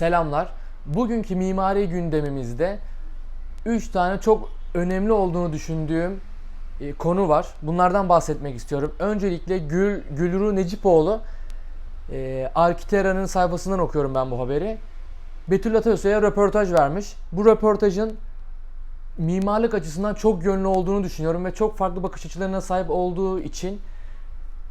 Selamlar. Bugünkü mimari gündemimizde 3 tane çok önemli olduğunu düşündüğüm e, konu var. Bunlardan bahsetmek istiyorum. Öncelikle Gül, Gülru Necipoğlu e, Arkitera'nın sayfasından okuyorum ben bu haberi. Betül Atasoy'a röportaj vermiş. Bu röportajın mimarlık açısından çok yönlü olduğunu düşünüyorum ve çok farklı bakış açılarına sahip olduğu için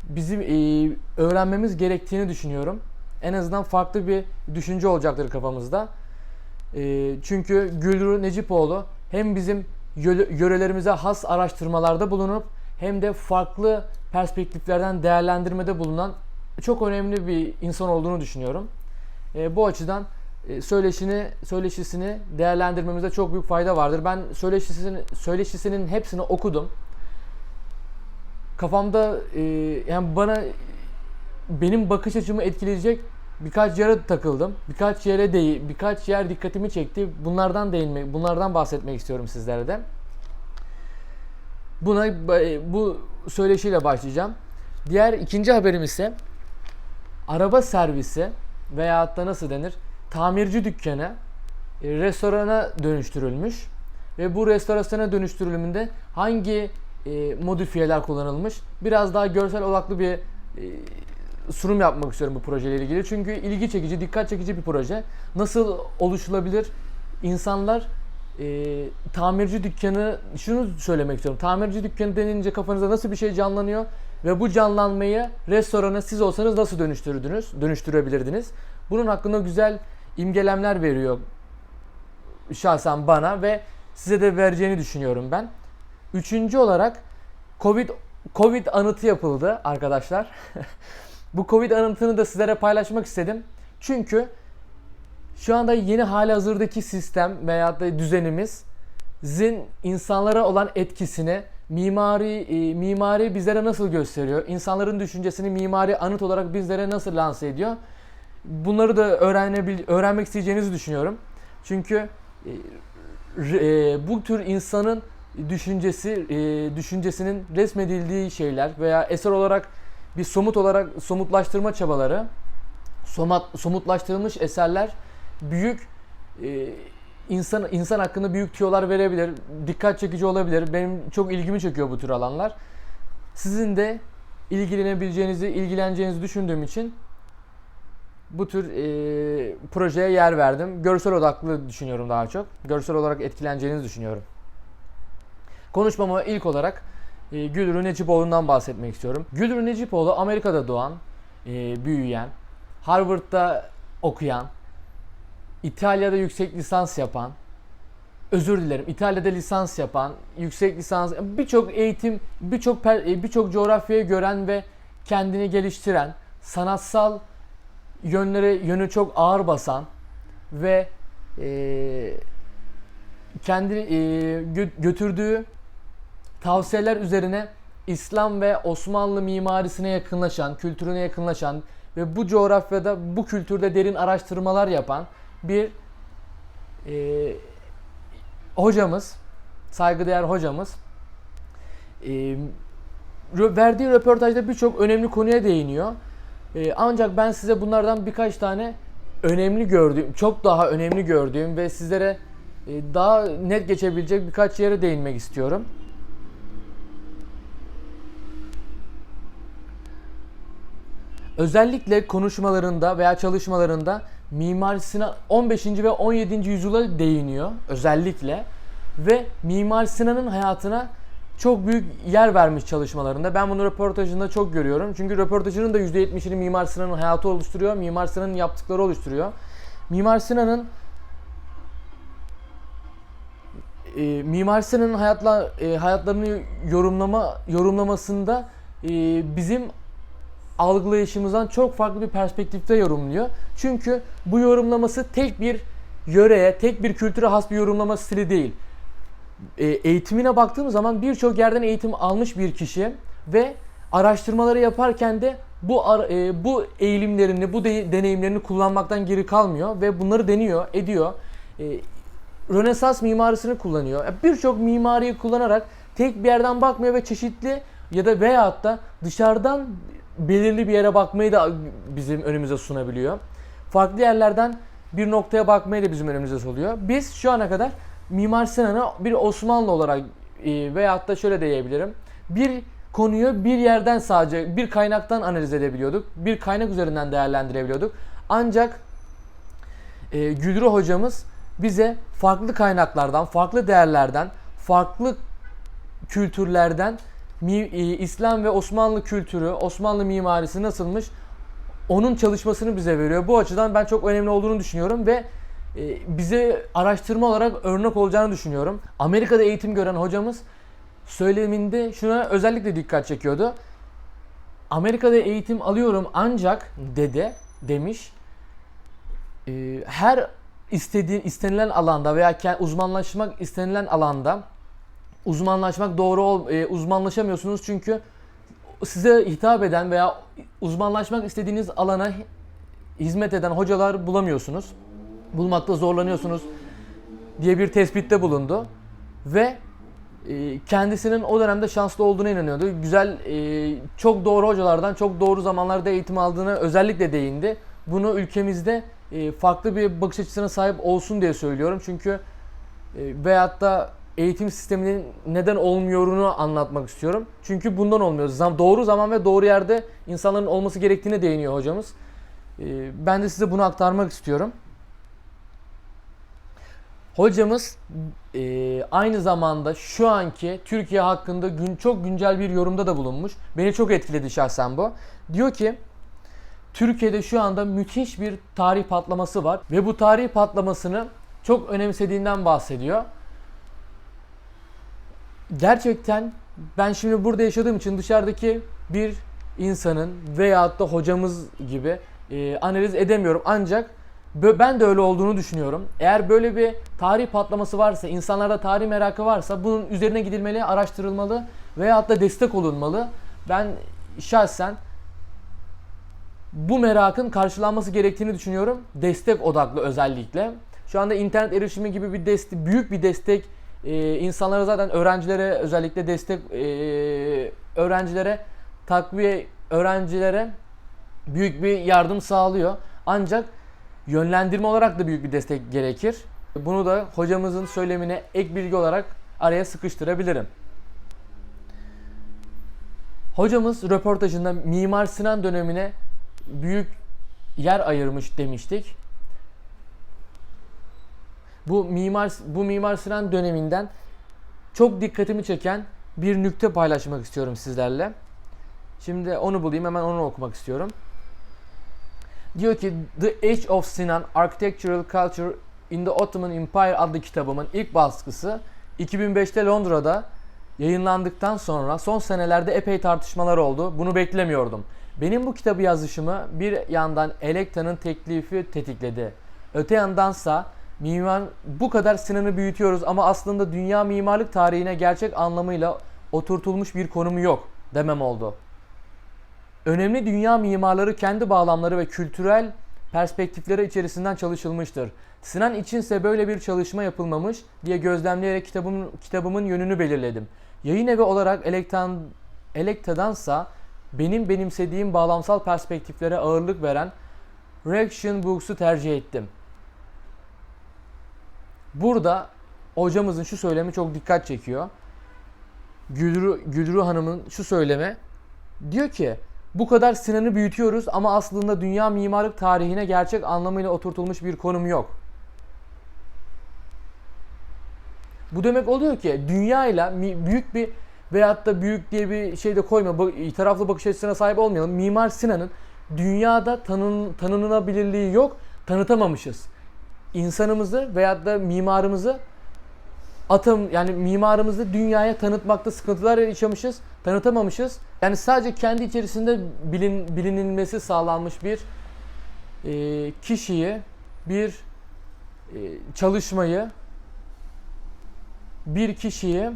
bizim e, öğrenmemiz gerektiğini düşünüyorum. En azından farklı bir düşünce olacaktır kafamızda. E, çünkü Gülru Necipoğlu hem bizim yö- yörelerimize has araştırmalarda bulunup hem de farklı perspektiflerden değerlendirmede bulunan çok önemli bir insan olduğunu düşünüyorum. E, bu açıdan e, söyleşini söyleşisini değerlendirmemizde çok büyük fayda vardır. Ben söyleşisini söyleşisinin hepsini okudum. Kafamda e, yani bana benim bakış açımı etkileyecek birkaç yere takıldım. Birkaç yere değil, birkaç yer dikkatimi çekti. Bunlardan değinmek, bunlardan bahsetmek istiyorum sizlere de. Buna bu söyleşiyle başlayacağım. Diğer ikinci haberim ise araba servisi veyahut da nasıl denir? Tamirci dükkanı e, restorana dönüştürülmüş ve bu restorana dönüştürülümünde hangi e, modifiyeler kullanılmış? Biraz daha görsel odaklı bir e, sunum yapmak istiyorum bu projeyle ilgili. Çünkü ilgi çekici, dikkat çekici bir proje. Nasıl oluşulabilir? İnsanlar e, tamirci dükkanı, şunu söylemek istiyorum. Tamirci dükkanı denince kafanızda nasıl bir şey canlanıyor? Ve bu canlanmayı restorana siz olsanız nasıl dönüştürdünüz, dönüştürebilirdiniz? Bunun hakkında güzel imgelemler veriyor şahsen bana ve size de vereceğini düşünüyorum ben. Üçüncü olarak Covid Covid anıtı yapıldı arkadaşlar. Bu Covid anıtını da sizlere paylaşmak istedim. Çünkü şu anda yeni hali hazırdaki sistem veya da düzenimiz zin insanlara olan etkisini mimari e, mimari bizlere nasıl gösteriyor? İnsanların düşüncesini mimari anıt olarak bizlere nasıl lanse ediyor? Bunları da öğrenebil öğrenmek isteyeceğinizi düşünüyorum. Çünkü e, e, bu tür insanın düşüncesi e, düşüncesinin resmedildiği şeyler veya eser olarak bir somut olarak somutlaştırma çabaları somat, somutlaştırılmış eserler büyük e, insan insan hakkında büyük tüyolar verebilir. Dikkat çekici olabilir. Benim çok ilgimi çekiyor bu tür alanlar. Sizin de ilgilenebileceğinizi, ilgileneceğinizi düşündüğüm için bu tür e, projeye yer verdim. Görsel odaklı düşünüyorum daha çok. Görsel olarak etkileneceğinizi düşünüyorum. Konuşmama ilk olarak e, Gülrü Necipoğlu'ndan bahsetmek istiyorum. Gülrü Necipoğlu Amerika'da doğan, e, büyüyen, Harvard'da okuyan, İtalya'da yüksek lisans yapan, özür dilerim İtalya'da lisans yapan, yüksek lisans birçok eğitim, birçok e, birçok coğrafyayı gören ve kendini geliştiren, sanatsal yönlere yönü çok ağır basan ve e, kendi e, gö- götürdüğü tavsiyeler üzerine İslam ve Osmanlı mimarisine yakınlaşan, kültürüne yakınlaşan ve bu coğrafyada, bu kültürde derin araştırmalar yapan bir e, hocamız, saygıdeğer hocamız e, verdiği röportajda birçok önemli konuya değiniyor. E, ancak ben size bunlardan birkaç tane önemli gördüğüm, çok daha önemli gördüğüm ve sizlere e, daha net geçebilecek birkaç yere değinmek istiyorum. Özellikle konuşmalarında veya çalışmalarında Mimar Sinan 15. ve 17. yüzyıla değiniyor özellikle ve Mimar Sinan'ın hayatına çok büyük yer vermiş çalışmalarında. Ben bunu röportajında çok görüyorum. Çünkü röportajının da %70'ini Mimar Sinan'ın hayatı oluşturuyor. Mimar Sinan'ın yaptıkları oluşturuyor. Mimar Sinan'ın e, Mimar Sinan'ın hayatla e, hayatlarını yorumlama yorumlamasında e, bizim algılayışımızdan çok farklı bir perspektifte yorumluyor. Çünkü bu yorumlaması tek bir yöreye, tek bir kültüre has bir yorumlama stili değil. E, eğitimine baktığımız zaman birçok yerden eğitim almış bir kişi ve araştırmaları yaparken de bu e, bu eğilimlerini, bu de, deneyimlerini kullanmaktan geri kalmıyor ve bunları deniyor, ediyor. E, Rönesans mimarisini kullanıyor. Birçok mimariyi kullanarak tek bir yerden bakmıyor ve çeşitli ya da veyahut da dışarıdan belirli bir yere bakmayı da bizim önümüze sunabiliyor. Farklı yerlerden bir noktaya bakmayı da bizim önümüze soluyor. Biz şu ana kadar Mimar Sinan'ı bir Osmanlı olarak e, veyahut da şöyle diyebilirim. Bir konuyu bir yerden sadece bir kaynaktan analiz edebiliyorduk. Bir kaynak üzerinden değerlendirebiliyorduk. Ancak e, Gülru hocamız bize farklı kaynaklardan, farklı değerlerden, farklı kültürlerden İslam ve Osmanlı kültürü, Osmanlı mimarisi nasılmış onun çalışmasını bize veriyor. Bu açıdan ben çok önemli olduğunu düşünüyorum ve e, bize araştırma olarak örnek olacağını düşünüyorum. Amerika'da eğitim gören hocamız söyleminde şuna özellikle dikkat çekiyordu. Amerika'da eğitim alıyorum ancak dede demiş e, her istediğin istenilen alanda veya uzmanlaşmak istenilen alanda uzmanlaşmak doğru ol e, uzmanlaşamıyorsunuz çünkü size hitap eden veya uzmanlaşmak istediğiniz alana hizmet eden hocalar bulamıyorsunuz. Bulmakta zorlanıyorsunuz diye bir tespitte bulundu ve e, kendisinin o dönemde şanslı olduğuna inanıyordu. Güzel, e, çok doğru hocalardan çok doğru zamanlarda eğitim aldığına özellikle değindi. Bunu ülkemizde e, farklı bir bakış açısına sahip olsun diye söylüyorum. Çünkü e, veyahut da eğitim sisteminin neden olmuyorunu anlatmak istiyorum. Çünkü bundan olmuyor. Zam, doğru zaman ve doğru yerde insanların olması gerektiğine değiniyor hocamız. E, ben de size bunu aktarmak istiyorum. Hocamız e, aynı zamanda şu anki Türkiye hakkında gün, çok güncel bir yorumda da bulunmuş. Beni çok etkiledi şahsen bu. Diyor ki Türkiye'de şu anda müthiş bir tarih patlaması var ve bu tarih patlamasını çok önemsediğinden bahsediyor. Gerçekten ben şimdi burada yaşadığım için dışarıdaki bir insanın veyahut da hocamız gibi e, analiz edemiyorum. Ancak ben de öyle olduğunu düşünüyorum. Eğer böyle bir tarih patlaması varsa, insanlarda tarih merakı varsa bunun üzerine gidilmeli, araştırılmalı veyahut da destek olunmalı. Ben şahsen bu merakın karşılanması gerektiğini düşünüyorum. Destek odaklı özellikle. Şu anda internet erişimi gibi bir destek, büyük bir destek e, insanlara zaten öğrencilere özellikle destek e, öğrencilere takviye öğrencilere büyük bir yardım sağlıyor. Ancak yönlendirme olarak da büyük bir destek gerekir. Bunu da hocamızın söylemine ek bilgi olarak araya sıkıştırabilirim. Hocamız röportajında Mimar Sinan dönemine büyük yer ayırmış demiştik. Bu Mimar bu Mimar Sinan döneminden çok dikkatimi çeken bir nükte paylaşmak istiyorum sizlerle. Şimdi onu bulayım hemen onu okumak istiyorum. Diyor ki The Age of Sinan Architectural Culture in the Ottoman Empire adlı kitabımın ilk baskısı 2005'te Londra'da yayınlandıktan sonra son senelerde epey tartışmalar oldu. Bunu beklemiyordum. Benim bu kitabı yazışımı bir yandan Elektra'nın teklifi tetikledi. Öte yandansa mimar bu kadar Sinan'ı büyütüyoruz ama aslında dünya mimarlık tarihine gerçek anlamıyla oturtulmuş bir konumu yok demem oldu. Önemli dünya mimarları kendi bağlamları ve kültürel perspektifleri içerisinden çalışılmıştır. Sinan içinse böyle bir çalışma yapılmamış diye gözlemleyerek kitabımın, kitabımın yönünü belirledim. Yayın evi olarak Elektan, Elekta'dansa benim benimsediğim bağlamsal perspektiflere ağırlık veren Reaction Books'u tercih ettim. Burada hocamızın şu söylemi çok dikkat çekiyor. Gülru, Gülru Hanım'ın şu söylemi diyor ki bu kadar Sinan'ı büyütüyoruz ama aslında dünya mimarlık tarihine gerçek anlamıyla oturtulmuş bir konum yok. Bu demek oluyor ki dünyayla mi- büyük bir veyahut da büyük diye bir şey de koyma, taraflı bakış açısına sahip olmayalım. Mimar Sinan'ın dünyada tanın, tanınabilirliği yok, tanıtamamışız. İnsanımızı veyahut da mimarımızı atım yani mimarımızı dünyaya tanıtmakta sıkıntılar yaşamışız, tanıtamamışız. Yani sadece kendi içerisinde bilin, bilinilmesi sağlanmış bir e, kişiyi, bir e, çalışmayı, bir kişiyi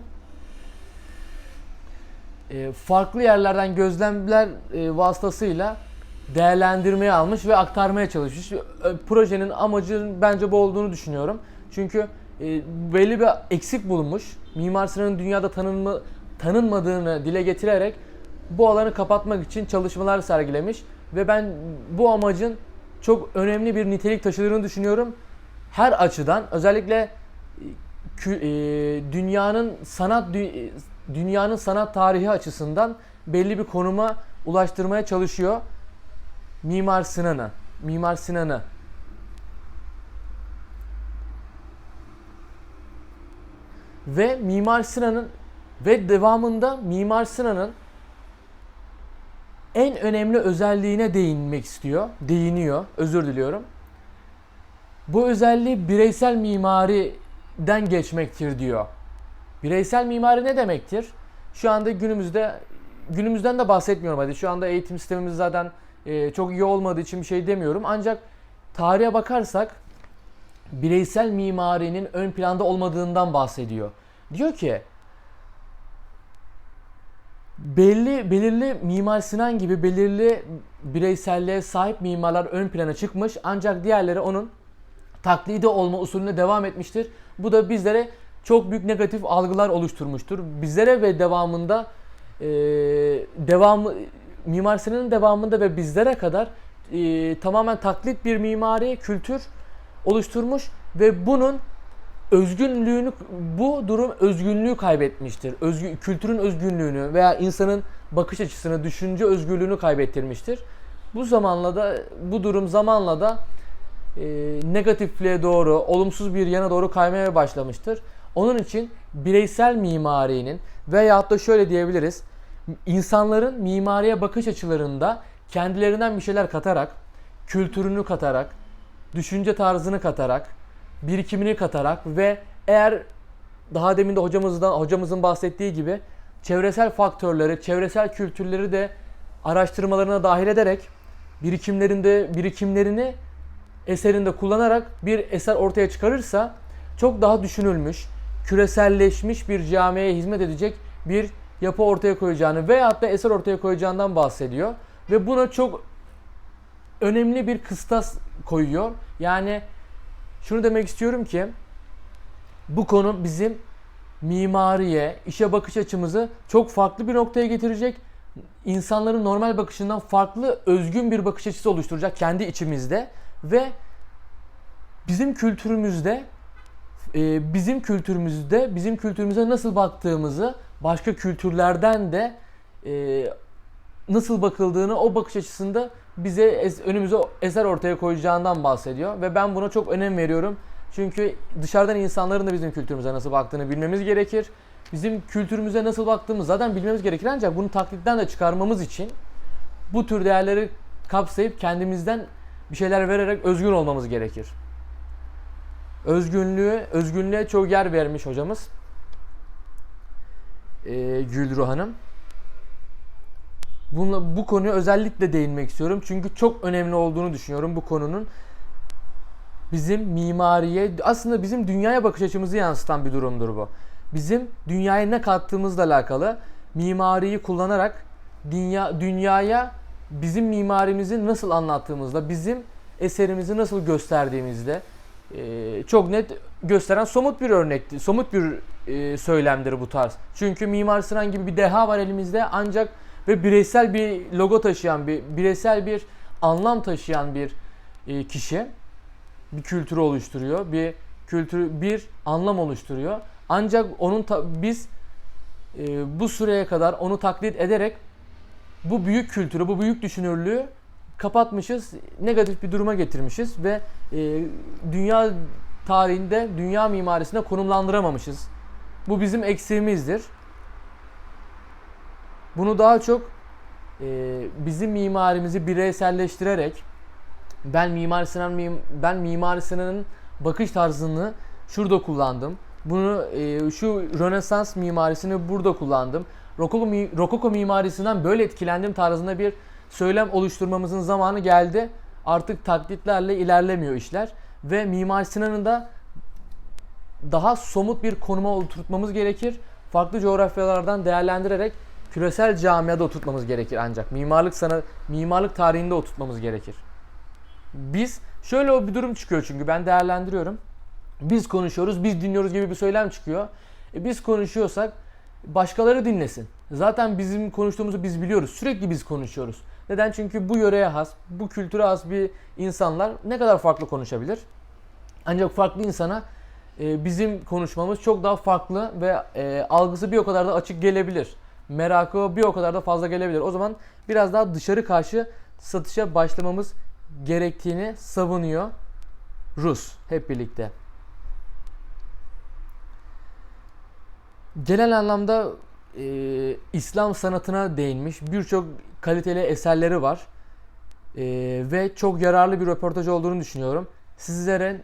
e, farklı yerlerden gözlemler e, vasıtasıyla değerlendirmeye almış ve aktarmaya çalışmış. E, Projenin amacının bence bu olduğunu düşünüyorum. Çünkü e, belli bir eksik bulunmuş. Mimar Sinan'ın dünyada tanınma, tanınmadığını dile getirerek bu alanı kapatmak için çalışmalar sergilemiş ve ben bu amacın çok önemli bir nitelik taşıdığını düşünüyorum. Her açıdan özellikle e, e, dünyanın sanat e, dünyanın sanat tarihi açısından belli bir konuma ulaştırmaya çalışıyor. Mimar Sinan'ı, Mimar Sinan'ı. Ve Mimar Sinan'ın ve devamında Mimar Sinan'ın en önemli özelliğine değinmek istiyor. Değiniyor. Özür diliyorum. Bu özelliği bireysel mimariden geçmektir diyor. Bireysel mimari ne demektir? Şu anda günümüzde günümüzden de bahsetmiyorum hadi. Şu anda eğitim sistemimiz zaten e, çok iyi olmadığı için bir şey demiyorum. Ancak tarihe bakarsak bireysel mimarinin ön planda olmadığından bahsediyor. Diyor ki belli belirli Mimar Sinan gibi belirli bireyselliğe sahip mimarlar ön plana çıkmış ancak diğerleri onun taklidi olma usulüne devam etmiştir. Bu da bizlere çok büyük negatif algılar oluşturmuştur. Bizlere ve devamında e, devamı Mimar Sinan'ın devamında ve bizlere kadar e, tamamen taklit bir mimari kültür oluşturmuş ve bunun özgünlüğünü bu durum özgünlüğü kaybetmiştir. Özgü, kültürün özgünlüğünü veya insanın bakış açısını, düşünce özgürlüğünü kaybettirmiştir. Bu zamanla da bu durum zamanla da e, negatifliğe doğru, olumsuz bir yana doğru kaymaya başlamıştır. Onun için bireysel mimarinin veyahut da şöyle diyebiliriz. İnsanların mimariye bakış açılarında kendilerinden bir şeyler katarak, kültürünü katarak, düşünce tarzını katarak, birikimini katarak ve eğer daha demin de hocamızdan hocamızın bahsettiği gibi çevresel faktörleri, çevresel kültürleri de araştırmalarına dahil ederek birikimlerinde birikimlerini eserinde kullanarak bir eser ortaya çıkarırsa çok daha düşünülmüş, küreselleşmiş bir camiye hizmet edecek bir yapı ortaya koyacağını veyahut da eser ortaya koyacağından bahsediyor. Ve buna çok önemli bir kıstas koyuyor. Yani şunu demek istiyorum ki bu konu bizim mimariye, işe bakış açımızı çok farklı bir noktaya getirecek. İnsanların normal bakışından farklı, özgün bir bakış açısı oluşturacak kendi içimizde ve bizim kültürümüzde e, bizim kültürümüzde bizim kültürümüze nasıl baktığımızı başka kültürlerden de e, nasıl bakıldığını o bakış açısında bize es- önümüze eser ortaya koyacağından bahsediyor ve ben buna çok önem veriyorum. Çünkü dışarıdan insanların da bizim kültürümüze nasıl baktığını bilmemiz gerekir. Bizim kültürümüze nasıl baktığımız zaten bilmemiz gerekir ancak bunu taklitten de çıkarmamız için bu tür değerleri kapsayıp kendimizden bir şeyler vererek özgün olmamız gerekir. Özgünlüğü, özgünlüğe çok yer vermiş hocamız. Ee, Gülru Hanım. Bununla, bu konuya özellikle değinmek istiyorum. Çünkü çok önemli olduğunu düşünüyorum bu konunun. Bizim mimariye, aslında bizim dünyaya bakış açımızı yansıtan bir durumdur bu. Bizim dünyaya ne kattığımızla alakalı mimariyi kullanarak dünya dünyaya bizim mimarimizi nasıl anlattığımızda, bizim eserimizi nasıl gösterdiğimizde e, çok net gösteren somut bir örnekti. Somut bir e, söylemdir bu tarz. Çünkü Mimar Sinan gibi bir deha var elimizde ancak ve bireysel bir logo taşıyan bir bireysel bir anlam taşıyan bir e, kişi bir kültürü oluşturuyor. Bir kültür bir anlam oluşturuyor. Ancak onun ta- biz e, bu süreye kadar onu taklit ederek bu büyük kültürü, bu büyük düşünürlüğü kapatmışız, negatif bir duruma getirmişiz ve e, dünya tarihinde, dünya mimarisinde konumlandıramamışız. Bu bizim eksiğimizdir. Bunu daha çok e, bizim mimarimizi bireyselleştirerek ben Mimar Sinan ben Mimar Sinan'ın bakış tarzını şurada kullandım. Bunu e, şu Rönesans mimarisini burada kullandım. Rokoko, Rokoko mimarisinden böyle etkilendim tarzında bir söylem oluşturmamızın zamanı geldi. Artık taklitlerle ilerlemiyor işler ve Mimar Sinan'ın da daha somut bir konuma oturtmamız gerekir. Farklı coğrafyalardan değerlendirerek küresel camiada oturtmamız gerekir ancak mimarlık sana mimarlık tarihinde oturtmamız gerekir. Biz şöyle bir durum çıkıyor çünkü ben değerlendiriyorum. Biz konuşuyoruz, biz dinliyoruz gibi bir söylem çıkıyor. E biz konuşuyorsak başkaları dinlesin. Zaten bizim konuştuğumuzu biz biliyoruz. Sürekli biz konuşuyoruz. Neden? Çünkü bu yöreye has, bu kültüre has bir insanlar ne kadar farklı konuşabilir? Ancak farklı insana e, bizim konuşmamız çok daha farklı ve e, algısı bir o kadar da açık gelebilir. Merakı bir o kadar da fazla gelebilir. O zaman biraz daha dışarı karşı satışa başlamamız gerektiğini savunuyor Rus hep birlikte. Genel anlamda e, İslam sanatına değinmiş birçok kaliteli eserleri var. E, ve çok yararlı bir röportaj olduğunu düşünüyorum. Sizlere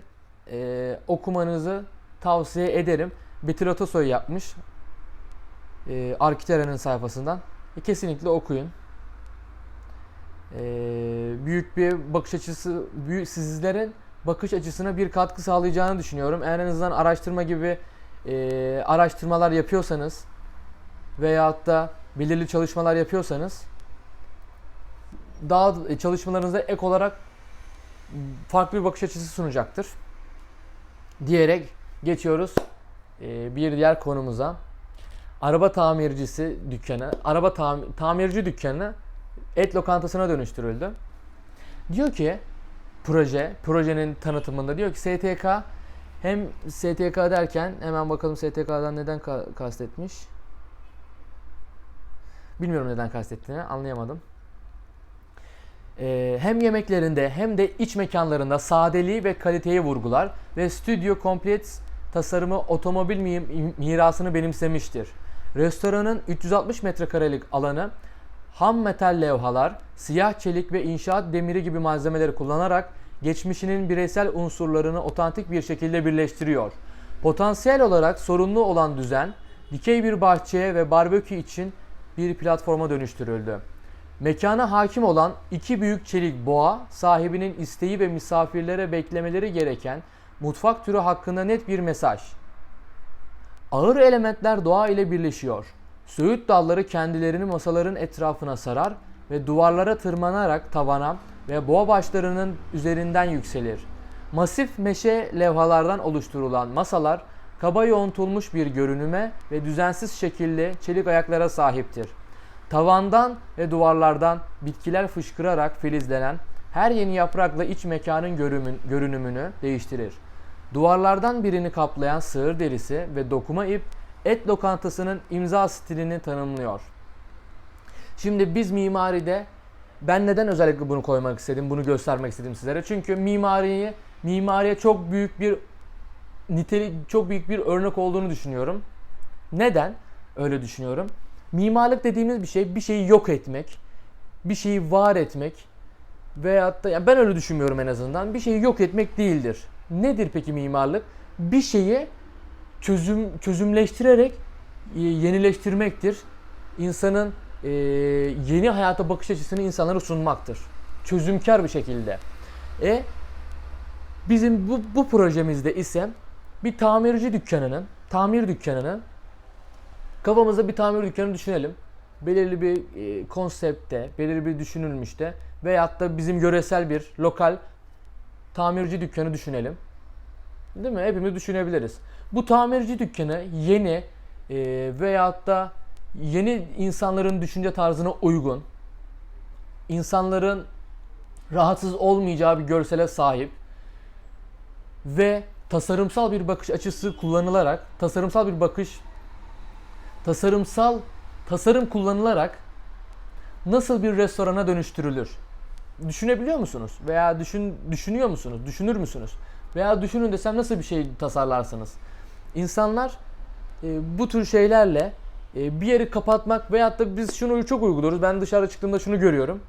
e, okumanızı tavsiye ederim. Betül Atasoy yapmış. E, Arkitera'nın sayfasından. E, kesinlikle okuyun. E, büyük bir bakış açısı, büyük, sizlerin bakış açısına bir katkı sağlayacağını düşünüyorum. Eğer en azından araştırma gibi e, araştırmalar yapıyorsanız veyahut da belirli çalışmalar yapıyorsanız daha e, çalışmalarınıza ek olarak farklı bir bakış açısı sunacaktır. Diyerek geçiyoruz e, bir diğer konumuza. Araba tamircisi dükkanı, araba tam- tamirci dükkanı et lokantasına dönüştürüldü. Diyor ki proje, projenin tanıtımında diyor ki STK hem STK derken hemen bakalım STK'dan neden ka- kastetmiş. Bilmiyorum neden kastettiğini anlayamadım. Ee, hem yemeklerinde hem de iç mekanlarında sadeliği ve kaliteyi vurgular ve Studio Complete tasarımı otomobil mi- mirasını benimsemiştir. Restoranın 360 metrekarelik alanı ham metal levhalar, siyah çelik ve inşaat demiri gibi malzemeleri kullanarak geçmişinin bireysel unsurlarını otantik bir şekilde birleştiriyor. Potansiyel olarak sorunlu olan düzen, dikey bir bahçeye ve barbekü için bir platforma dönüştürüldü. Mekana hakim olan iki büyük çelik boğa, sahibinin isteği ve misafirlere beklemeleri gereken mutfak türü hakkında net bir mesaj. Ağır elementler doğa ile birleşiyor. Söğüt dalları kendilerini masaların etrafına sarar ve duvarlara tırmanarak tavana ve boğa başlarının üzerinden yükselir. Masif meşe levhalardan oluşturulan masalar kaba yoğuntulmuş bir görünüme ve düzensiz şekilli çelik ayaklara sahiptir. Tavandan ve duvarlardan bitkiler fışkırarak filizlenen her yeni yaprakla iç mekanın görümün- görünümünü değiştirir. Duvarlardan birini kaplayan sığır derisi ve dokuma ip et lokantasının imza stilini tanımlıyor. Şimdi biz mimaride ben neden özellikle bunu koymak istedim, bunu göstermek istedim sizlere. Çünkü mimariyi mimariye çok büyük bir nitelik çok büyük bir örnek olduğunu düşünüyorum. Neden öyle düşünüyorum? Mimarlık dediğimiz bir şey bir şeyi yok etmek, bir şeyi var etmek veyahut da yani ben öyle düşünmüyorum en azından. Bir şeyi yok etmek değildir. Nedir peki mimarlık? Bir şeyi çözüm çözümleştirerek e, yenileştirmektir. İnsanın e, yeni hayata bakış açısını insanlara sunmaktır. Çözümkar bir şekilde. E bizim bu, bu projemizde ise bir tamirci dükkanının, tamir dükkanının kafamızda bir tamir dükkanı düşünelim. Belirli bir e, konsepte, belirli bir düşünülmüşte veyahut da bizim yöresel bir lokal tamirci dükkanı düşünelim. Değil mi? Hepimiz düşünebiliriz. Bu tamirci dükkanı yeni e, veyahut da yeni insanların düşünce tarzına uygun, insanların rahatsız olmayacağı bir görsele sahip ve tasarımsal bir bakış açısı kullanılarak, tasarımsal bir bakış, tasarımsal tasarım kullanılarak nasıl bir restorana dönüştürülür? Düşünebiliyor musunuz? Veya düşün düşünüyor musunuz? Düşünür müsünüz? Veya düşünün desem nasıl bir şey tasarlarsınız? İnsanlar e, bu tür şeylerle e, bir yeri kapatmak veyahut da biz şunu çok uyguluyoruz. Ben dışarı çıktığımda şunu görüyorum.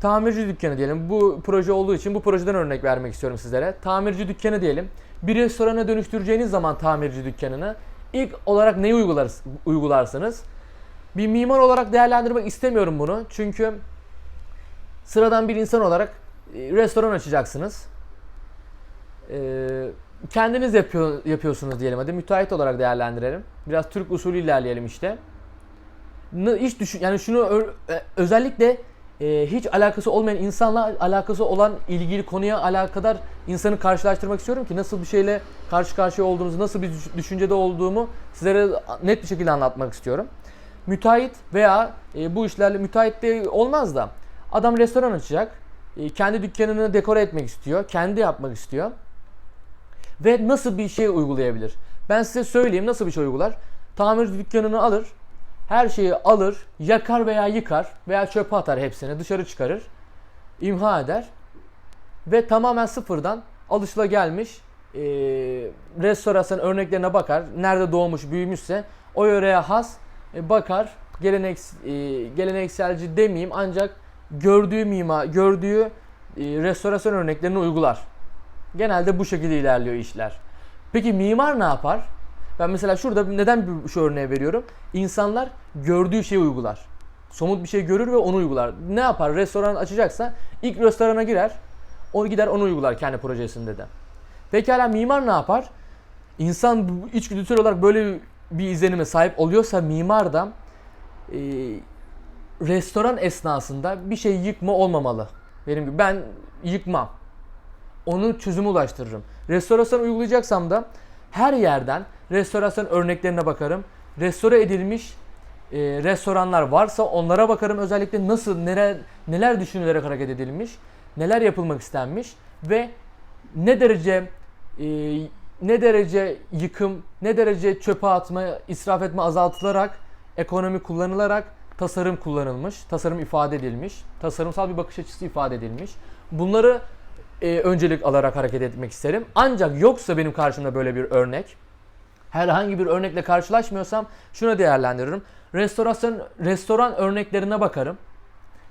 Tamirci dükkanı diyelim. Bu proje olduğu için bu projeden örnek vermek istiyorum sizlere. Tamirci dükkanı diyelim. Bir restorana dönüştüreceğiniz zaman tamirci dükkanını ilk olarak neyi uygular, uygularsınız? Bir mimar olarak değerlendirmek istemiyorum bunu. Çünkü sıradan bir insan olarak e, restoran açacaksınız. Ee, kendiniz yapıyor, yapıyorsunuz diyelim hadi müteahhit olarak değerlendirelim. Biraz Türk usulü ilerleyelim işte. Hiç düşün yani şunu e, özellikle e, hiç alakası olmayan insanla alakası olan ilgili konuya alakadar insanı karşılaştırmak istiyorum ki nasıl bir şeyle karşı karşıya olduğumuzu, nasıl bir düş- düşüncede olduğumu sizlere net bir şekilde anlatmak istiyorum. müteahhit veya e, bu işlerle müteahhit de olmaz da adam restoran açacak. E, kendi dükkanını dekore etmek istiyor. Kendi yapmak istiyor. Ve nasıl bir şey uygulayabilir? Ben size söyleyeyim nasıl bir şey uygular. Tamirci dükkanını alır. Her şeyi alır, yakar veya yıkar veya çöpe atar hepsini, dışarı çıkarır. imha eder. Ve tamamen sıfırdan alışılagelmiş e, restorasyon örneklerine bakar. Nerede doğmuş, büyümüşse o yöreye has e, bakar. Gelenek, e, gelenekselci demeyeyim ancak gördüğü mima, gördüğü e, restorasyon örneklerini uygular. Genelde bu şekilde ilerliyor işler. Peki mimar ne yapar? Ben mesela şurada neden bu- şu örneği veriyorum? İnsanlar gördüğü şeyi uygular. Somut bir şey görür ve onu uygular. Ne yapar? Restoran açacaksa ilk restorana girer. O gider onu uygular kendi projesinde de. Pekala mimar ne yapar? İnsan içgüdüsel olarak böyle bir izlenime sahip oluyorsa mimar da e, restoran esnasında bir şey yıkma olmamalı. Benim gibi ben yıkmam. Onu çözüme ulaştırırım. Restorasyon uygulayacaksam da her yerden restorasyon örneklerine bakarım. Restore edilmiş e, restoranlar varsa onlara bakarım. Özellikle nasıl, neler, neler düşünülerek hareket edilmiş, neler yapılmak istenmiş ve ne derece e, ne derece yıkım, ne derece çöpe atma, israf etme azaltılarak, ekonomi kullanılarak tasarım kullanılmış, tasarım ifade edilmiş, tasarımsal bir bakış açısı ifade edilmiş. Bunları e, öncelik alarak hareket etmek isterim. Ancak yoksa benim karşımda böyle bir örnek, herhangi bir örnekle karşılaşmıyorsam şunu değerlendiririm. Restorasyon, restoran örneklerine bakarım.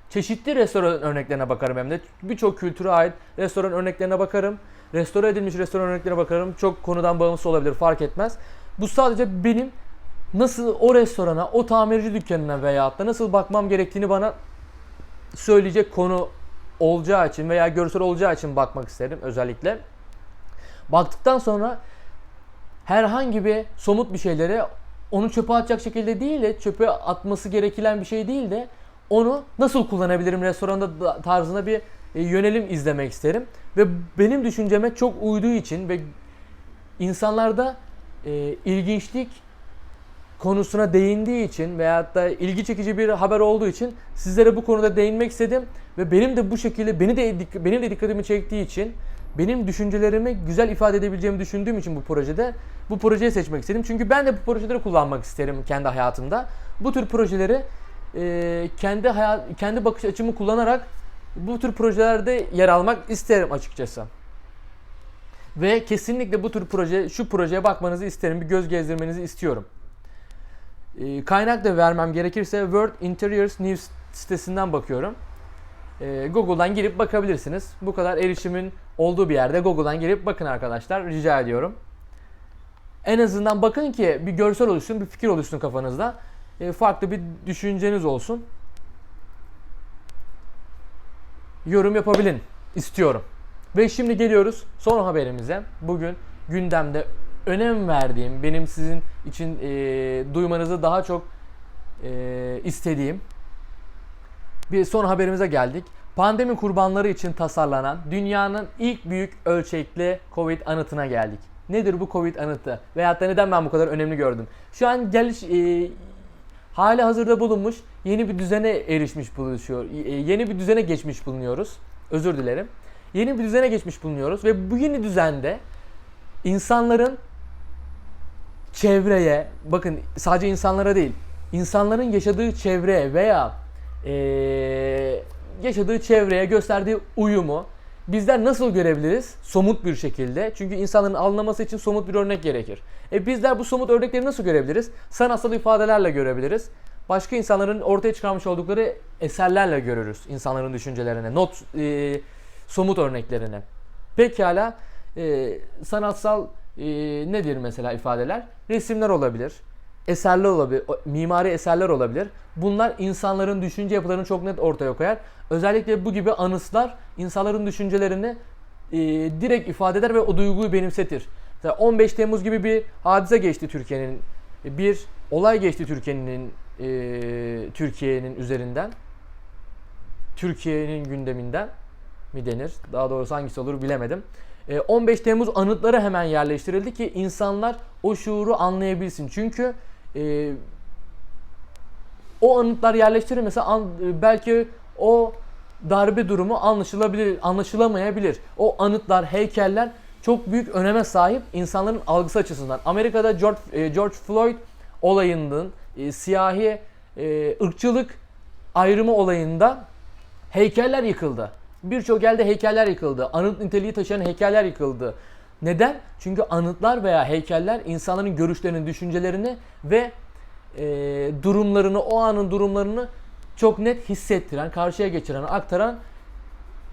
Çeşitli restoran örneklerine bakarım hem de. Birçok kültüre ait restoran örneklerine bakarım. Restore edilmiş restoran örneklerine bakarım. Çok konudan bağımsız olabilir fark etmez. Bu sadece benim nasıl o restorana, o tamirci dükkanına veyahut da nasıl bakmam gerektiğini bana söyleyecek konu olacağı için veya görsel olacağı için bakmak isterim özellikle. Baktıktan sonra herhangi bir somut bir şeyleri onu çöpe atacak şekilde değil de çöpe atması gereken bir şey değil de onu nasıl kullanabilirim restoranda da- tarzına bir e, yönelim izlemek isterim. Ve benim düşünceme çok uyduğu için ve insanlarda e, ilginçlik konusuna değindiği için veyahut da ilgi çekici bir haber olduğu için sizlere bu konuda değinmek istedim ve benim de bu şekilde beni de benim de dikkatimi çektiği için benim düşüncelerimi güzel ifade edebileceğimi düşündüğüm için bu projede bu projeyi seçmek istedim. Çünkü ben de bu projeleri kullanmak isterim kendi hayatımda. Bu tür projeleri e, kendi hayat kendi bakış açımı kullanarak bu tür projelerde yer almak isterim açıkçası. Ve kesinlikle bu tür proje, şu projeye bakmanızı isterim. Bir göz gezdirmenizi istiyorum. E, kaynak da vermem gerekirse World Interiors News sitesinden bakıyorum. E, Google'dan girip bakabilirsiniz. Bu kadar erişimin olduğu bir yerde Google'dan girip bakın arkadaşlar. Rica ediyorum. En azından bakın ki bir görsel oluşsun, bir fikir oluşsun kafanızda. E, farklı bir düşünceniz olsun. Yorum yapabilin istiyorum. Ve şimdi geliyoruz son haberimize. Bugün gündemde önem verdiğim, benim sizin için e, duymanızı daha çok e, istediğim bir son haberimize geldik. Pandemi kurbanları için tasarlanan dünyanın ilk büyük ölçekli Covid anıtına geldik. Nedir bu Covid anıtı? Veyahut da neden ben bu kadar önemli gördüm? Şu an geliş e, hali hazırda bulunmuş yeni bir düzene erişmiş bulunuyor. E, yeni bir düzene geçmiş bulunuyoruz. Özür dilerim. Yeni bir düzene geçmiş bulunuyoruz ve bu yeni düzende insanların çevreye, bakın sadece insanlara değil, insanların yaşadığı çevreye veya eee, yaşadığı çevreye gösterdiği uyumu bizler nasıl görebiliriz? Somut bir şekilde. Çünkü insanların anlaması için somut bir örnek gerekir. E bizler bu somut örnekleri nasıl görebiliriz? Sanatsal ifadelerle görebiliriz. Başka insanların ortaya çıkarmış oldukları eserlerle görürüz insanların düşüncelerine, not e, somut örneklerine. Pekala e, sanatsal e, nedir mesela ifadeler? Resimler olabilir, eserler olabilir, mimari eserler olabilir. Bunlar insanların düşünce yapılarını çok net ortaya koyar. Özellikle bu gibi anıtlar insanların düşüncelerini e, direkt ifade eder ve o duyguyu benimsetir. Mesela 15 Temmuz gibi bir hadise geçti Türkiye'nin, bir olay geçti Türkiye'nin e, Türkiye'nin üzerinden. Türkiye'nin gündeminden mi denir? Daha doğrusu hangisi olur bilemedim. E, 15 Temmuz anıtları hemen yerleştirildi ki insanlar o şuuru anlayabilsin. Çünkü e, o anıtlar yerleştirilmese an, belki o darbe durumu anlaşılabilir, anlaşılamayabilir. O anıtlar, heykeller çok büyük öneme sahip insanların algısı açısından. Amerika'da George, e, George Floyd olayının e, siyahi e, ırkçılık ayrımı olayında heykeller yıkıldı. Birçok yerde heykeller yıkıldı. Anıt niteliği taşıyan heykeller yıkıldı. Neden? Çünkü anıtlar veya heykeller insanların görüşlerini, düşüncelerini ve e, durumlarını, o anın durumlarını çok net hissettiren, karşıya geçiren, aktaran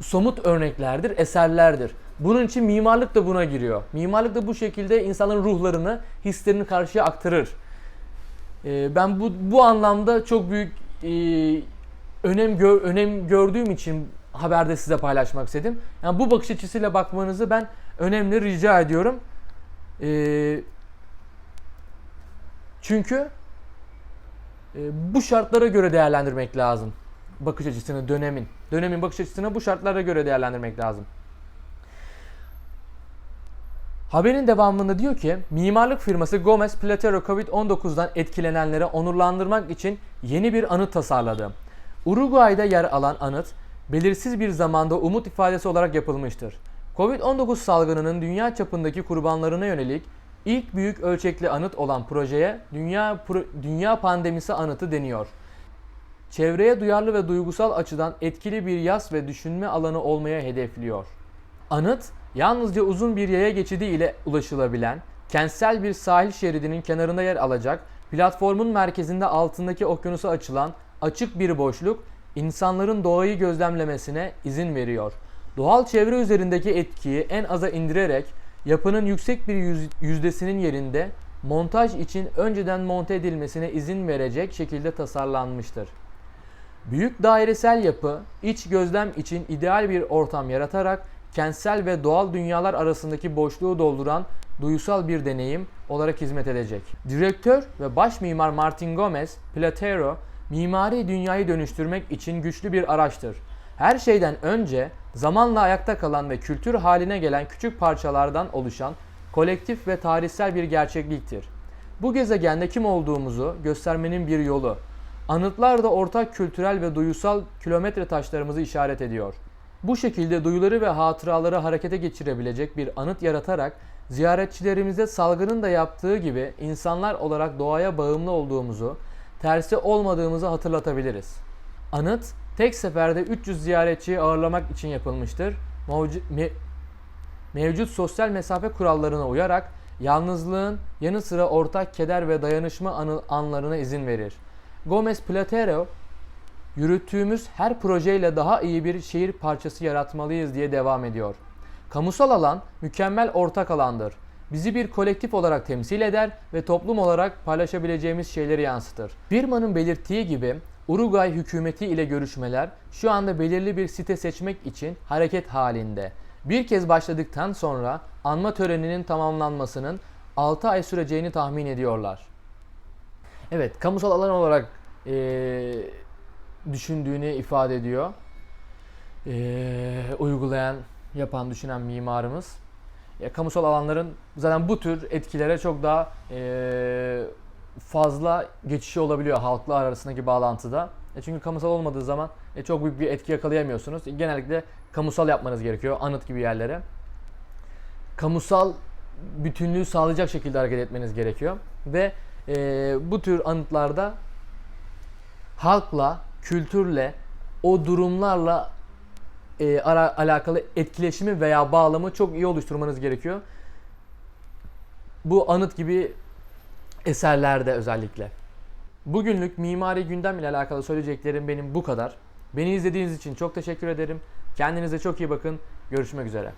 somut örneklerdir, eserlerdir. Bunun için mimarlık da buna giriyor. Mimarlık da bu şekilde insanların ruhlarını, hislerini karşıya aktarır. Ee, ben bu bu anlamda çok büyük e, önem gör, önem gördüğüm için haberde size paylaşmak istedim. Yani bu bakış açısıyla bakmanızı ben önemli rica ediyorum. Ee, çünkü e, bu şartlara göre değerlendirmek lazım bakış açısını dönemin. Dönemin bakış açısını bu şartlara göre değerlendirmek lazım. Haberin devamında diyor ki mimarlık firması Gomez Platero Covid-19'dan etkilenenlere onurlandırmak için yeni bir anıt tasarladı. Uruguay'da yer alan anıt belirsiz bir zamanda umut ifadesi olarak yapılmıştır. Covid-19 salgınının dünya çapındaki kurbanlarına yönelik ilk büyük ölçekli anıt olan projeye dünya Pro- dünya pandemisi anıtı deniyor. Çevreye duyarlı ve duygusal açıdan etkili bir yaz ve düşünme alanı olmaya hedefliyor. Anıt, yalnızca uzun bir yaya geçidi ile ulaşılabilen, kentsel bir sahil şeridinin kenarında yer alacak, platformun merkezinde altındaki okyanusa açılan açık bir boşluk, insanların doğayı gözlemlemesine izin veriyor. Doğal çevre üzerindeki etkiyi en aza indirerek, yapının yüksek bir yüz- yüzdesinin yerinde montaj için önceden monte edilmesine izin verecek şekilde tasarlanmıştır. Büyük dairesel yapı, iç gözlem için ideal bir ortam yaratarak kentsel ve doğal dünyalar arasındaki boşluğu dolduran duyusal bir deneyim olarak hizmet edecek. Direktör ve baş mimar Martin Gomez, Platero, mimari dünyayı dönüştürmek için güçlü bir araçtır. Her şeyden önce zamanla ayakta kalan ve kültür haline gelen küçük parçalardan oluşan kolektif ve tarihsel bir gerçekliktir. Bu gezegende kim olduğumuzu göstermenin bir yolu. Anıtlar da ortak kültürel ve duyusal kilometre taşlarımızı işaret ediyor. Bu şekilde duyuları ve hatıraları harekete geçirebilecek bir anıt yaratarak ziyaretçilerimize salgının da yaptığı gibi insanlar olarak doğaya bağımlı olduğumuzu, tersi olmadığımızı hatırlatabiliriz. Anıt tek seferde 300 ziyaretçiyi ağırlamak için yapılmıştır. Mevcu- me- mevcut sosyal mesafe kurallarına uyarak yalnızlığın yanı sıra ortak keder ve dayanışma anı- anlarına izin verir. Gomez Platero yürüttüğümüz her projeyle daha iyi bir şehir parçası yaratmalıyız diye devam ediyor. Kamusal alan mükemmel ortak alandır. Bizi bir kolektif olarak temsil eder ve toplum olarak paylaşabileceğimiz şeyleri yansıtır. Firmanın belirttiği gibi Uruguay hükümeti ile görüşmeler şu anda belirli bir site seçmek için hareket halinde. Bir kez başladıktan sonra anma töreninin tamamlanmasının 6 ay süreceğini tahmin ediyorlar. Evet, kamusal alan olarak eee, düşündüğünü ifade ediyor. Eee, uygulayan, yapan, düşünen mimarımız. Ya, kamusal alanların zaten bu tür etkilere çok daha eee, fazla geçişi olabiliyor halklar arasındaki bağlantıda. E çünkü kamusal olmadığı zaman e, çok büyük bir etki yakalayamıyorsunuz. E, genellikle kamusal yapmanız gerekiyor anıt gibi yerlere. Kamusal bütünlüğü sağlayacak şekilde hareket etmeniz gerekiyor. Ve e, bu tür anıtlarda halkla, kültürle, o durumlarla e, ara, alakalı etkileşimi veya bağlamı çok iyi oluşturmanız gerekiyor. Bu anıt gibi eserlerde özellikle. Bugünlük mimari gündem ile alakalı söyleyeceklerim benim bu kadar. Beni izlediğiniz için çok teşekkür ederim. Kendinize çok iyi bakın. Görüşmek üzere.